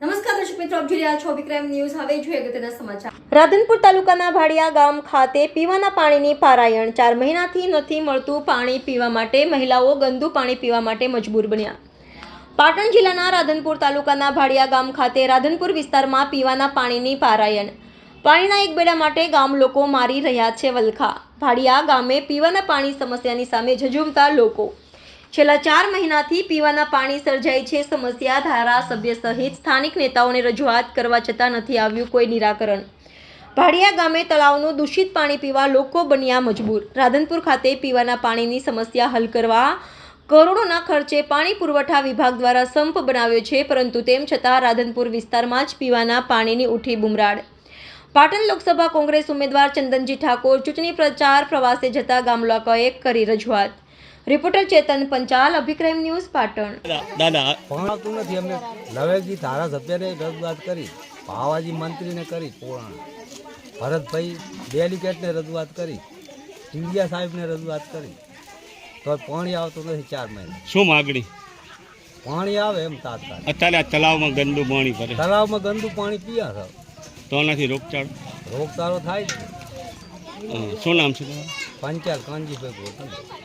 નમસ્કાર દર્શક મિત્રો, આપ ન્યૂઝ. હવે જોઈએ અગત્યના સમાચાર. રાધનપુર તાલુકાના ભાડિયા ગામ ખાતે પીવાના પાણીની પારાયણ. ચાર મહિનાથી નથી મળતું પાણી પીવા માટે. મહિલાઓ ગંદુ પાણી પીવા માટે મજબૂર બન્યા. પાટણ જિલ્લાના રાધનપુર તાલુકાના ભાડિયા ગામ ખાતે રાધનપુર વિસ્તારમાં પીવાના પાણીની પારાયણ. પાણીના એક બેડા માટે ગામ લોકો મારી રહ્યા છે વલખા. ભાડિયા ગામે પીવાના પાણી સમસ્યાની સામે ઝઝૂમતા લોકો. છેલ્લા ચાર મહિનાથી પીવાના પાણી સર્જાઈ છે. સમસ્યા ધારાસભ્ય સહિત સ્થાનિક નેતાઓને રજૂઆત કરવા છતાં નથી આવ્યું કોઈ નિરાકરણ. ભાડિયા ગામે તળાવનું દૂષિત પાણી પીવા લોકો બન્યા મજબૂર. રાધનપુર ખાતે પીવાના પાણીની સમસ્યા હલ કરવા કરોડોના ખર્ચે પાણી પુરવઠા વિભાગ દ્વારા સંપ બનાવ્યો છે, પરંતુ તેમ છતાં રાધનપુર વિસ્તારમાં જ પીવાના પાણીની ઉઠી બુમરાડ પાટણ લોકસભા કોંગ્રેસ ઉમેદવાર ચંદનજી ઠાકોર ચૂંટણી પ્રચાર પ્રવાસે જતા ગામલોકોએ કરી રજૂઆત. Reporter Chetan Panchal Abhikram news Patan. દાદા ભણાવતું નથી અમે નવેલજી ધારાસભ્યને રજૂઆત કરી ભાવાજી મંત્રીને કરી પુરાણ. ભરતભાઈ ડેલિગેટને રજૂઆત કરી ટીડિયા સાહેબને રજૂઆત કરી. તો પાણી આવતું નથી ચાર મહિના. શું માગણી? પાણી આવે એમ તાત્કાલિક. અત્યારે આ તલાવમાં ગંદુ પાણી ભરે. તળાવમાં ગંદુ પાણી પીયા છે. તો નથી રોગચાળ? રોગચાળો થાય છે શું નામ છે પંચાલ કાનજીભાઈ ગોઠવી